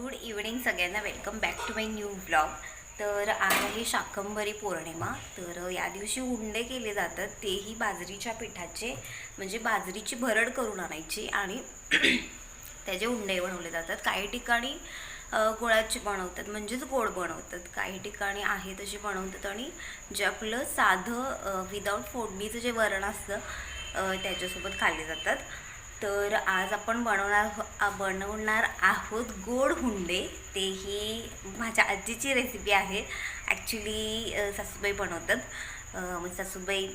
Good evening सगळ्यांना. Welcome back to my new blog तर आज आहे शाकंभरी पौर्णिमा. तर या दिवशी हुंडे केले जातात. तेही बाजरीच्या पिठाचे म्हणजे बाजरीची भरड करून आणायची आणि त्याचे हुंडे बनवले जातात. काही ठिकाणी गुळाचे बनवतात म्हणजेच गोड बनवतात. काही ठिकाणी आहे तसे बनवतात आणि जे आपलं साधं विदाऊट फोडणीचं जे वरण असतं त्याच्यासोबत खाल्ले जातात. तर आज आपण बनवणार हो- बनवणार आहोत गोड हुंडे. तेही माझ्या आजीची रेसिपी आहे. ॲक्च्युली सासूबाई बनवतात. मग म्हणजे सासूबाई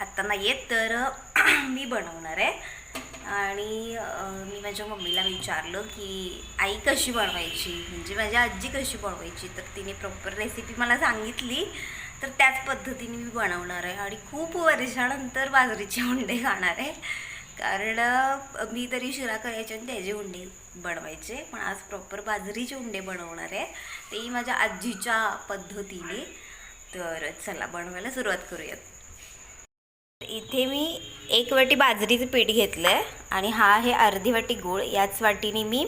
आत्ता नाही आहेत तर मी बनवणार आहे. आणि मी माझ्या मम्मीला विचारलं की आई कशी बनवायची? म्हणजे माझी आजी कशी बनवायची? तर तिने प्रॉपर रेसिपी मला सांगितली. तर त्याच पद्धतीने मी बनवणार आहे. आणि खूप वर्षानंतर बाजरीचे हुंडे खाणार आहे. कारण मी तरी शिरा करायचे आणि त्याचे उंडे बनवायचे. पण आज प्रॉपर बाजरीचे उंडे बनवणार आहे. तेही माझ्या आजीच्या पद्धतीने. तर चला बनवायला सुरुवात करूयात. इथे मी एक वाटी बाजरीचं पीठ घेतलं आहे आणि हा आहे अर्धी वाटी गूळ. याच वाटीने मी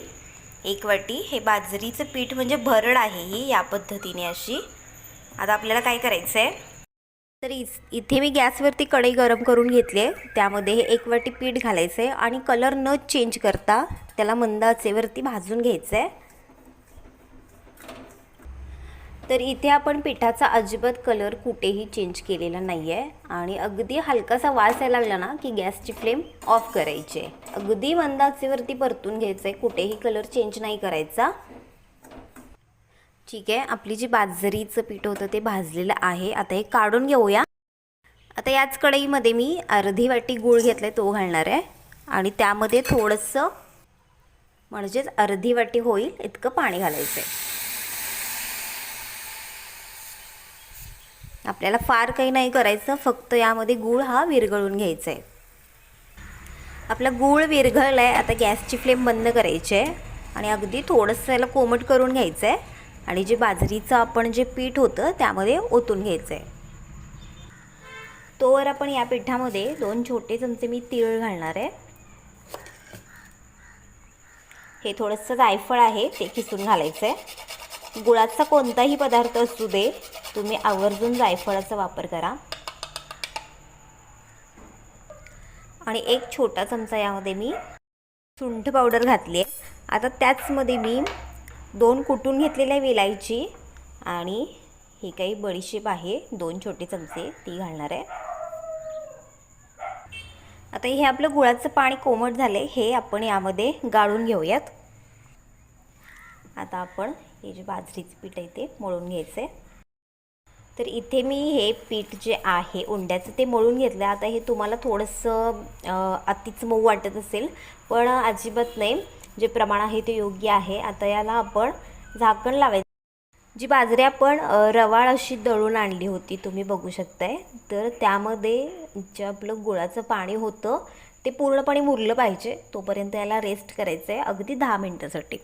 एक वाटी हे बाजरीचं पीठ म्हणजे भरड आहे ही या पद्धतीने अशी. आता आपल्याला काय करायचं आहे तर इथे मी गॅसवरती कढई गरम करून घेतली आहे. त्यामध्ये हे एक वाटी पीठ घालायचं आहे आणि कलर न चेंज करता त्याला मंद आचेवरती भाजून घ्यायचं आहे तर इथे आपण पिठाचा अजिबात कलर कुठेही चेंज केलेला नाही आहे आणि अगदी हलकासा वास यायला लागला ना की गॅसची फ्लेम ऑफ करायची आहे. अगदी मंदाचेवरती परतून घ्यायचं आहे कुठेही कलर चेंज नाही करायचा. ठीक आहे. आपली जी बाजरीचं पीठ होतं ते भाजलेलं आहे. आता हे काढून घेऊया. आता याच कढईमध्ये मी अर्धी वाटी गूळ घेतला आहे तो घालणार आहे. आणि त्यामध्ये थोडंसं म्हणजेच अर्धी वाटी होईल इतकं पाणी घालायचं आहे आपल्याला फार काही नाही करायचं फक्त यामध्ये गूळ हा विरघळून घ्यायचा आहे आपला गूळ विरघळला आहे आता गॅसची फ्लेम बंद करायची आहे. आणि अगदी थोडंसं याला कोमट करून घ्यायचं आहे आणि जे बाजरीचं आपण जे पीठ होतं त्यामध्ये ओतून घ्यायचं आहे तोवर आपण या पिठामध्ये दोन छोटे चमचे मी तीळ घालणार आहे. हे थोडंसं जायफळ आहे ते किसून घालायचं आहे गुळाचा कोणताही पदार्थ असू दे तुम्ही आवर्जून जायफळाचा वापर करा. आणि एक छोटा चमचा यामध्ये मी सुंठ पावडर घातली आहे. आता त्याचमध्ये मी दोन कुटून घेतलेल्या वेलायची आणि ही काही बडीशेप आहे. दोन छोटे चमचे ती घालणार आहे. आता हे आपलं गुळाचं पाणी कोमट झाले हे आपण यामध्ये गाळून घेऊयात. आता आपण हे जे बाजरीचं पीठ आहे ते मळून घ्यायचं आहे तर इथे मी हे पीठ जे आहे उंड्याचं ते मळून घेतलं आता हे तुम्हाला थोडंसं अतिच मऊ वाटत असेल पण अजिबात नाही. जे प्रमाण आहे ते योग्य आहे. आता याला आपण झाकण लावायचं. जी बाजरी आपण रवाळ अशी दळून आणली होती तुम्ही बघू शकताय. तर त्यामध्ये जे आपलं गुळाचं पाणी होतं ते पूर्णपणे मुरलं पाहिजे. तोपर्यंत याला रेस्ट करायचं आहे अगदी दहा मिनटासाठी.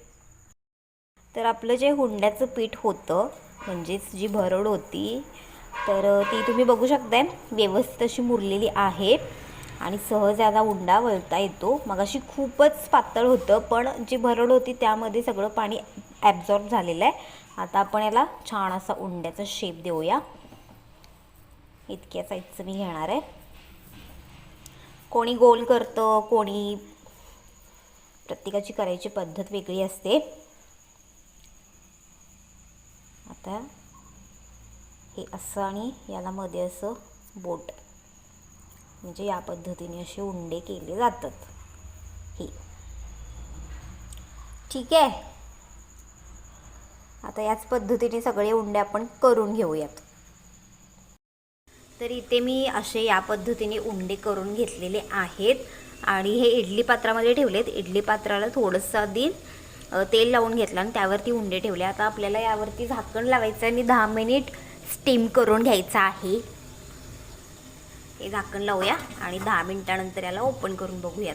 तर आपलं जे हुंड्याचं पीठ होतं म्हणजेच जी भरड होती तर ती तुम्ही बघू शकताय. व्यवस्थित अशी मुरलेली आहे. आणि सहज याला उंडा वळता येतो. मग अशी खूपच पातळ होतं पण जी भरड होती त्यामध्ये सगळं पाणी ॲब्झॉर्ब झालेलं आहे. आता आपण याला छान असा उंड्याचा शेप देऊया. इतक्या साईजचं मी घेणार आहे. कोणी गोल करतं कोणी प्रत्येकाची करायची पद्धत वेगळी असते. आता हे असं आणि याला मध्ये असं बोट. म्हणजे या पद्धतीने असे उंडे केले जातात. हे. ठीक आहे. आता याच पद्धतीने सगळे उंडे आपण करून घेऊयात. तर इथे मी असे या पद्धतीने उंडे करून घेतलेले आहेत. आणि हे इडली पात्रामध्ये ठेवलेत. इडली पात्राला थोडंसं आधी तेल लावून घेतलं आणि त्यावरती उंडे ठेवले. आता आपल्याला यावरती झाकण लावायचं आणि दहा मिनिट स्टीम करून घ्यायचं आहे. हे झाकण लावूया आणि दहा मिनिटानंतर याला ओपन करून बघूयात.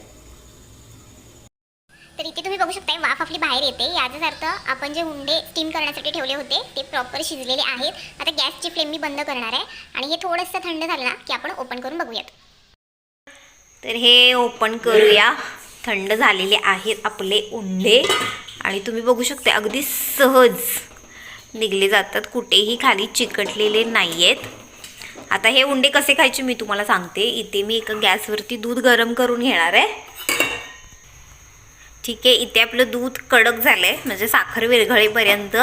तर इथे तुम्ही बघू शकता वाफ आपली बाहेर येते. याचाच अर्थ आपण जे हुंडे स्टीम करण्यासाठी ठेवले होते ते प्रॉपर शिजलेले आहेत. आता गॅसची फ्लेम मी बंद करणार आहे. आणि हे थोडंसं थंड झालं ना की आपण ओपन करून बघूयात. तर हे ओपन करूया. थंड झालेले आहेत आपले उंडे आणि तुम्ही बघू शकता अगदी सहज निघले जातात. कुठेही खाली चिकटलेले नाही आहेत आता हे उंडे कसे खायचे मी तुम्हाला सांगते. इथे मी एका गॅसवरती दूध गरम करून घेणार आहे. ठीक आहे इथे आपलं दूध कडक झालं आहे म्हणजे साखर विरघळेपर्यंत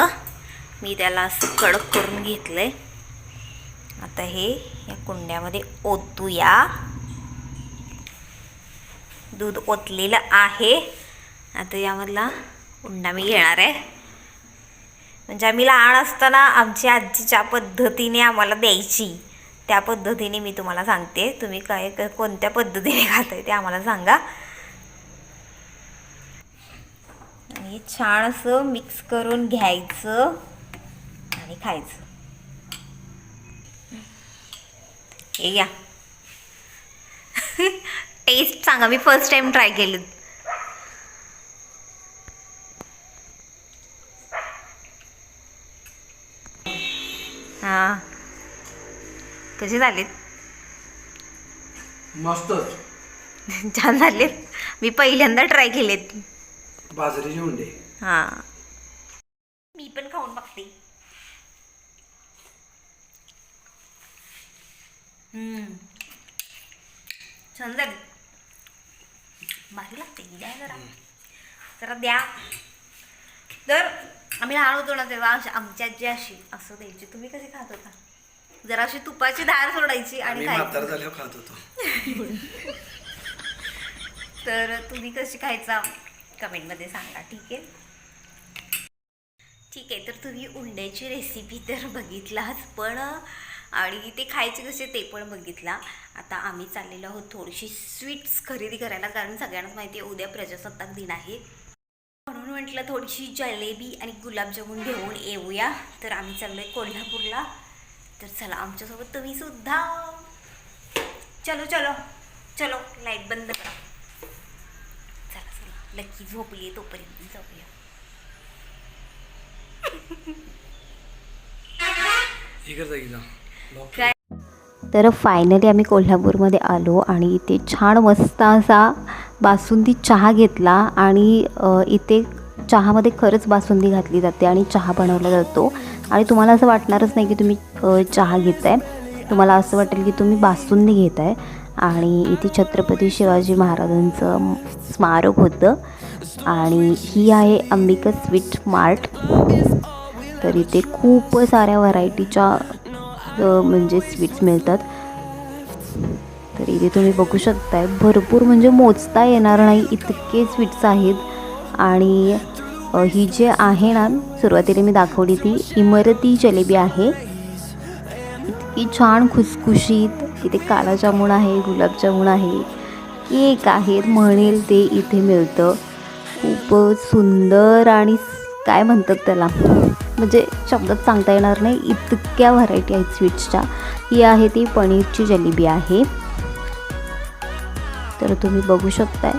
मी त्याला असं कडक करून घेतलं आहे आता हे या कुंड्यामध्ये ओतूया. दूध ओतलेलं आहे. आता यामधला उंडा मी घेणार आहे. म्हणजे आम्ही लहान असताना आमची आजी ज्या पद्धतीने आम्हाला द्यायची. त्या पद्धतीने मी तुम्हाला सांगते. तुम्ही काय कोणत्या पद्धतीने खाताय ते आम्हाला सांगा. आणि छान असं मिक्स करून घ्यायचं आणि खायचं. हे घ्या. टेस्ट सांगा मी फर्स्ट टाइम ट्राय केलं हां कसे झालेत? मस्तच. छान झालेत. मी पहिल्यांदा ट्राय केलेत. बाजरीचे उंडे हां. मी पण खाऊन बघते. हम्म. छान झाले. भारी लागते द्या जरा. जरा द्या. तर आम्ही लहान होतो ना तेव्हा अशी- आमची आजी अशी असं द्यायची. तुम्ही कसे खात होता? जरा अशी तुपाची धार सोडायची आणि खायची. झाल्यावर खात होतो. तर तुम्ही कशी खायचा कमेंटमध्ये सांगा ठीक आहे? ठीक आहे तर तुम्ही उंड्याची रेसिपी तर बघितलाच पण आणि ते खायचे कसे ते पण बघितला. आता आम्ही चाललेलो आहोत थोडीशी स्वीट्स खरेदी करायला कारण सगळ्यांनाच माहिती आहे उद्या प्रजासत्ताक दिन आहे. म्हणून म्हटलं थोडीशी जलेबी आणि गुलाबजामुन घेऊन येऊया. तर आम्ही चाललो आहे कोल्हापूरला. तर चला आमच्यासोबत तुम्ही सुद्धा. चलो चलो चलो लाइट बंद करा. चला चला लकी झोपली तोपर्यंत जाऊया. काय? तर फायनली आम्ही कोल्हापूरमध्ये आलो आणि इथे छान मस्त असा बासुंदी चहा घेतला आणि इथे चहामध्ये खरंच बासुंदी घातली जाते आणि चहा बनवला जातो. आणि तुम्हाला असं वाटणारच नाही की तुम्ही चहा चहा घेताय. तुम्हाला असं वाटेल की तुम्ही बासुंदी घेत आहे आणि इथे छत्रपती शिवाजी महाराजांचं स्मारक होतं. आणि ही आहे अंबिका स्वीट मार्ट. तर इथे खूप साऱ्या व्हरायटीच्या म्हणजे स्वीट्स मिळतात. तर इथे तुम्ही बघू शकताय भरपूर म्हणजे मोजता येणार नाही इतके स्वीट्स आहेत. आणि ही जे आहे ना सुरुवातीला मी दाखवली ती इमरती जलेबी आहे. इतकी छान खुसखुशीत इथे काला जामुन आहे गुलाबजामुन आहे. केक आहेत म्हणेल ते इथे मिळतं. खूप सुंदर आणि काय म्हणतात त्याला? म्हणजे शब्दात सांगता येणार नाही इतक्या व्हरायटी आहेत स्वीट्सच्या. ही आहे ती पनीरची जलेबी आहे. तर तुम्ही बघू शकताय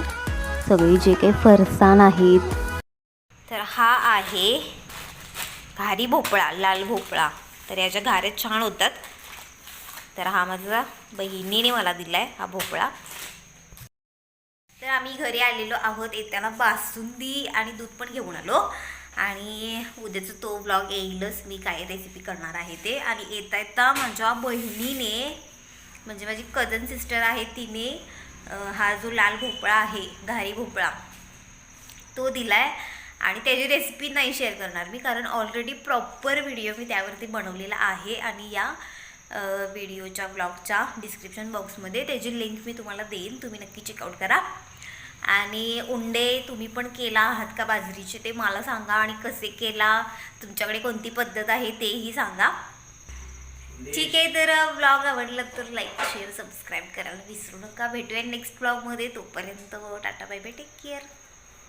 सगळी जे काही फरसाण आहेत आहे. घारी भोपळा लाल भोपळा. तर याच्या घाऱ्या छान होतात. तर हा माझा बहिणीने मला दिला आहे हा भोपळा. तर आम्ही घरी आलेलो आहोत येताना बासुंदी आणि दूध पण घेऊन आलो. आणि उद्याचा तो ब्लॉग येईलच. मी काय रेसिपी करणार आहे ते. आणि येता येता माझ्या बहिणीने म्हणजे माझी कजन सिस्टर आहे तिने हा जो लाल भोपळा आहे घारी भोपळा तो दिला आहे आणि त्याची रेसिपी नाही शेअर करणार मी कारण ऑलरेडी प्रॉपर व्हिडिओ मी त्यावरती बनवलेला आहे आणि या व्हिडिओच्या ब्लॉगच्या डिस्क्रिप्शन बॉक्समध्ये त्याची लिंक मी तुम्हाला देईन तुम्ही नक्की चेकआउट करा. आणि उंडे तुम्ही पण केला आहात का बाजरीचे ते मला सांगा आणि कसे केला तुमच्याकडे कोणती पद्धत आहे तेही सांगा. ठीक आहे तर ब्लॉग आवडला तर लाईक शेअर सबस्क्राईब करायला विसरू नका. भेटूया नेक्स्ट ब्लॉगमध्ये तोपर्यंत tata bye bye take care